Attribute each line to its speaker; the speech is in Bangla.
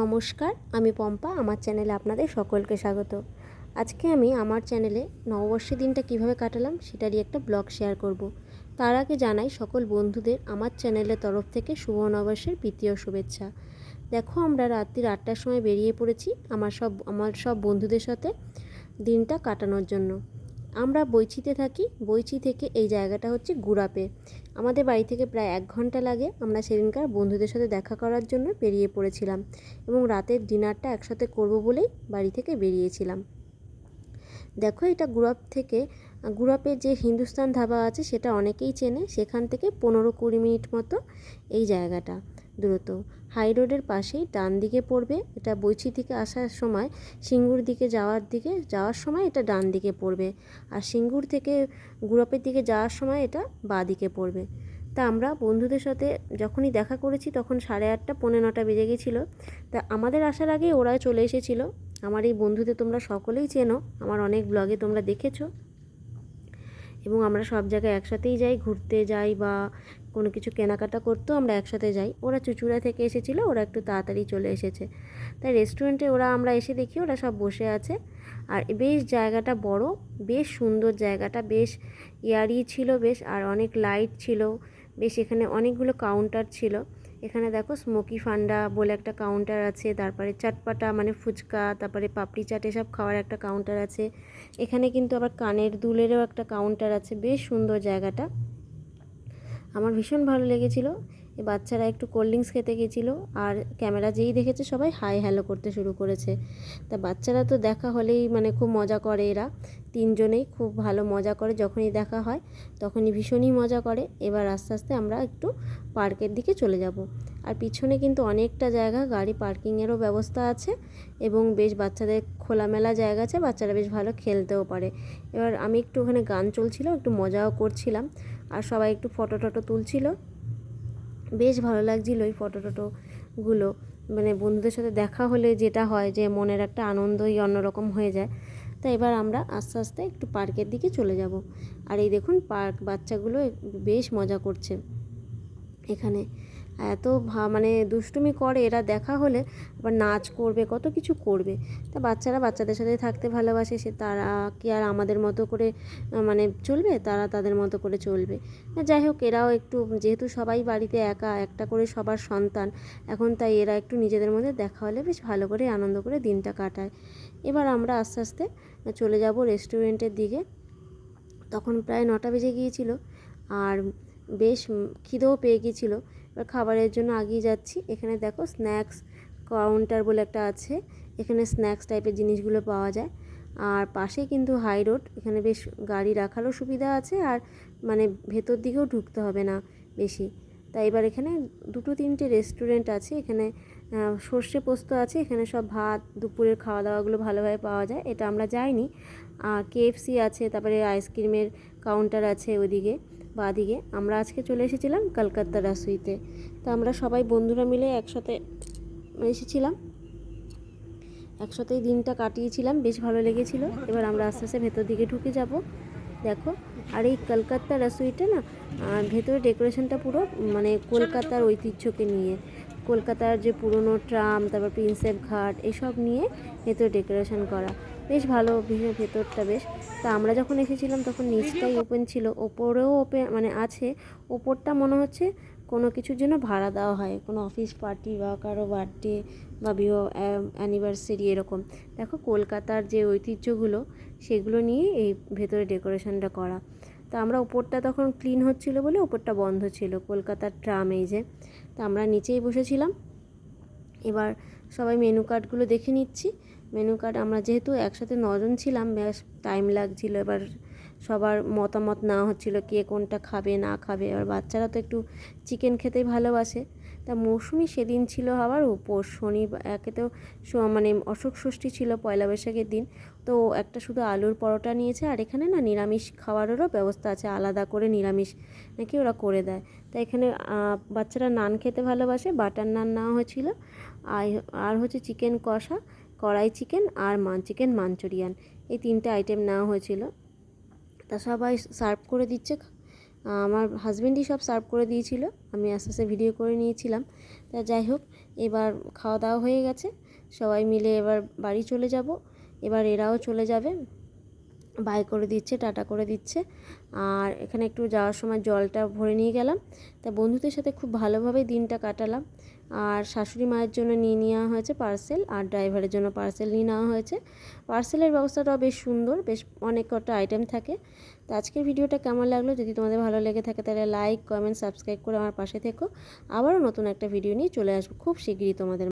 Speaker 1: নমস্কার, আমি পম্পা, আমার চ্যানেলে আপনাদের সকলকে স্বাগত। আজকে আমি আমার চ্যানেলে নববর্ষের দিনটা কীভাবে কাটালাম সেটারই একটা ব্লগ শেয়ার করব। তার আগে জানাই, সকল বন্ধুদের আমার চ্যানেলের তরফ থেকে শুভ নববর্ষের প্রীতীয় শুভেচ্ছা। দেখো, আমরা রাত্রির আটটার সময় বেরিয়ে পড়েছি আমার সব আমার সব বন্ধুদের সাথে দিনটা কাটানোর জন্য। আমরা বৈচিতে থাকি, বৈচি থেকে এই জায়গাটা হচ্ছে গুড়াপে। আমাদের বাড়ি থেকে প্রায় এক ঘণ্টা লাগে, আমরা সেদিনকার বন্ধুদের সাথে দেখা করার জন্য বেরিয়ে পড়েছিলাম এবং রাতের ডিনারটা একসাথে করব বলেই বাড়ি থেকে বেরিয়েছিলাম। দেখো এটা গুড়াপ থেকে গুড়াপের যে হিন্দুস্তান ধাবা আছে সেটা অনেকেই চেনে, সেখান থেকে পনেরো কুড়ি মিনিট মতো এই জায়গাটা দূরত্ব। হাই রোডের পাশেই ডান দিকে পড়বে, এটা বৈচি থেকে আসার সময়, সিঙ্গুর দিকে যাওয়ার দিকে, যাওয়ার সময় এটা ডান দিকে পড়বে। আর সিঙ্গুর থেকে গুড়াপের দিকে যাওয়ার সময় এটা বাঁ দিকে পড়বে। তা আমরা বন্ধুদের সাথে যখনই দেখা করেছি তখন সাড়ে আটটা, পৌনে নটা বেজে গেছিল। তা আমাদের আসার আগেই ওরা চলে এসেছিল। আমার এই বন্ধুদের তোমরা সকলেই চেনো, আমার অনেক ব্লগে তোমরা দেখেছ। এবং আমরা সব জায়গায় একসাথেই যাই, ঘুরতে যাই বা কোনো কিছু কেনাকাটা করতেও আমরা একসাথে যাই। ওরা চুচুড়া থেকে এসেছিল, ওরা একটু তাড়াতাড়ি চলে এসেছে। তাই রেস্টুরেন্টে ওরা আমরা এসে দেখি ওরা সব বসে আছে। আর বেশ জায়গাটা বড়, বেশ সুন্দর জায়গাটা, বেশ ইয়ারি ছিল বেশ, আর অনেক লাইট ছিল। বেশ এখানে অনেকগুলো কাউন্টার ছিল। এখানে দেখো স্মোকি ফান্ডা বলে একটা কাউন্টার আছে, তারপরে চাটপাটা মানে ফুচকা, তারপরে পাপড়ি চাট এসব খাওয়ার একটা কাউন্টার আছে। এখানে কিন্তু আবার কানের দুলেরও একটা কাউন্টার আছে, বেশ সুন্দর জায়গাটা। আমার ভীষণ ভালো লেগেছিলো। বাচ্চারা একটু কোল্ড ড্রিঙ্কস খেতে গেছিল, আর ক্যামেরা যেই দেখেছে সবাই হাই হ্যালো করতে শুরু করেছে। তা বাচ্চারা তো দেখা হলেই মানে খুব মজা করে এরা। তিনজনেই খুব ভালো মজা করে যখনই দেখা হয়, তখনই ভীষণই মজা করে। এবার আস্তে আস্তে আমরা একটু পার্কের দিকে চলে যাব। আর পিছনে কিন্তু অনেকটা জায়গা, গাড়ি পার্কিংয়েরও ব্যবস্থা আছে এবং বেশ বাচ্চাদের খোলামেলা জায়গা আছে, বাচ্চারা বেশ ভালো খেলতেও পারে। এবার আমি একটু ওখানে গান চলছিল, একটু মজাও করছিলাম। আর সবাই একটু ফটো টটো তুলছিল। বেশ ভালো লাগছিল ওই ফটো টটোগুলো মানে বন্ধুদের সাথে দেখা হলে যেটা হয় যে মনের একটা আনন্দই অন্যরকম হয়ে যায়। তা এবার আমরা আস্তে আস্তে একটু পার্কের দিকে চলে যাব। আর এই দেখুন পার্ক বাচ্চাগুলো বেশ মজা করছে। এখানে এত মানে দুষ্টুমি করে এরা দেখা হলে আবার নাচ করবে, কত কিছু করবে। তা বাচ্চারা বাচ্চাদের সাথে থাকতে ভালোবাসে, সে তারা কি আর আমাদের মতো করে মানে চলবে? তারা তাদের মতো করে চলবে। যাই হোক, এরাও একটু, যেহেতু সবাই বাড়িতে একা, একটা করে সবার সন্তান, এখন তাই এরা একটু নিজেদের মধ্যে দেখা হলে বেশ ভালো করে, আনন্দ করে দিনটা কাটায়। এবার আমরা আস্তে আস্তে চলে যাব রেস্টুরেন্টের দিকে। তখন প্রায় নটা বেজে গিয়েছিল, আর বেশ খিদেও পেয়ে গিয়েছিল। এবার খাবারের জন্য আগিয়ে যাচ্ছি। এখানে দেখো স্ন্যাক্স কাউন্টার বলে একটা আছে। এখানে স্ন্যাক্স টাইপের জিনিসগুলো পাওয়া যায়। আর পাশে কিন্তু হাই রোড এখানে বেশ গাড়ি রাখারও সুবিধা আছে আর মানে ভেতর দিকেও ঢুকতে হবে না বেশি। তাই এবার এখানে দুটো তিনটে রেস্টুরেন্ট আছে। এখানে সর্ষে পোস্ত আছে। এখানে সব ভাত, দুপুরের খাওয়া দাওয়াগুলো ভালোভাবে পাওয়া যায়। এটা আমরা যাইনি। কেএফসি আছে, তারপরে আইসক্রিমের কাউন্টার আছে ওদিকে। বাদিকে। আমরা আজকে চলে এসেছিলাম কলকাতা রাসুইতে তো আমরা সবাই বন্ধুরা মিলে একসাথে এসেছিলাম। একসাথেই দিনটা কাটিয়েছিলাম, বেশ ভালো লেগেছিল। এবার আমরা আস্তে আস্তে ভেতর দিকে ঢুকে যাব। দেখো, আর এই কলকাতা রাসুইটা না ভেতরে ডেকোরেশনটা পুরো মানে কলকাতার ঐতিহ্যকে নিয়ে। কলকাতার যে পুরনো ট্রাম, তারপর প্রিন্সেপ ঘাট, এসব নিয়ে ভেতরে ডেকোরেশন করা। বেশ ভালো ভেতরটা বেশ। তা আমরা যখন এসেছিলাম তখন নিচটাই ওপেন ছিল। ওপরেও ওপেন মানে আছে। ওপরটা মনে হচ্ছে কোনো কিছুর জন্য ভাড়া দেওয়া হয়। কোনো অফিস পার্টি বা কারও বার্থডে বা বিবাহ অ্যানিভার্সারি এরকম। দেখো কলকাতার যে ঐতিহ্যগুলো, সেগুলো নিয়ে এই ভেতরে ডেকোরেশনটা করা। তা আমরা ওপরটা তখন ক্লিন হচ্ছিল বলে ওপরটা বন্ধ ছিল কলকাতার ট্রাম এই যে। তা আমরা নিচেই বসেছিলাম। এবার সবাই মেনু কার্ডগুলো দেখে নিচ্ছি। মেনু কার্ড, আমরা যেহেতু একসাথে নজন ছিলাম, বেশ টাইম লাগছিল। এবার সবার মতামত নেওয়া হচ্ছিল কে কোনটা খাবে, না খাবে। এবার বাচ্চারা তো একটু চিকেন খেতেই ভালোবাসে। তা মৌসুমি সেদিন ছিল আবার উপোস। শনি একে তো মানে অশোক ষষ্ঠী ছিল পয়লা বৈশাখের দিন। তো একটা শুধু আলুর পরোটা নিয়েছে আর এখানে না নিরামিষ খাওয়ারেরও ব্যবস্থা আছে, আলাদা করে নিরামিষ নাকি ওরা করে দেয়। তা এখানে বাচ্চারা নান খেতে ভালোবাসে, বাটার নান নেওয়া হয়েছিল। আর হচ্ছে চিকেন কষা। কড়াই চিকেন আর মান, চিকেন মাঞ্চুরিয়ান। এই তিনটে আইটেম নেওয়া হয়েছিল। তা সবাই সার্ভ করে দিচ্ছে। আমার হাজব্যান্ডই সব সার্ভ করে দিয়েছিল। আমি আস্তে আস্তে ভিডিও করে নিয়েছিলাম। তা যাই হোক, এবার খাওয়া দাওয়া হয়ে গেছে। সবাই মিলে এবার বাড়ি চলে যাব। এবার এরাও চলে যাবে। বাই করে দিচ্ছে, টাটা করে দিচ্ছে। আর এখানে একটু যাওয়ার সময় জলটা ভরে নিয়ে গেলাম। তা বন্ধুদের সাথে খুব ভালোভাবেই দিনটা কাটালাম। আর শাশুড়ি মায়ের জন্য নিয়ে নেওয়া হয়েছে পার্সেল, আর ড্রাইভারের জন্য পার্সেল নিয়ে নেওয়া হয়েছে। পার্সেলের ব্যবস্থাটাও বেশ সুন্দর, বেশ অনেক কটা আইটেম থাকে। তো আজকের ভিডিওটা কেমন লাগল? যদি তোমাদের ভালো লেগে থাকে, তাহলে লাইক, কমেন্ট, সাবস্ক্রাইব করে আমার পাশে থেকো। আবারও নতুন একটা ভিডিও নিয়ে চলে আসব। খুব শিগগিরই তোমাদের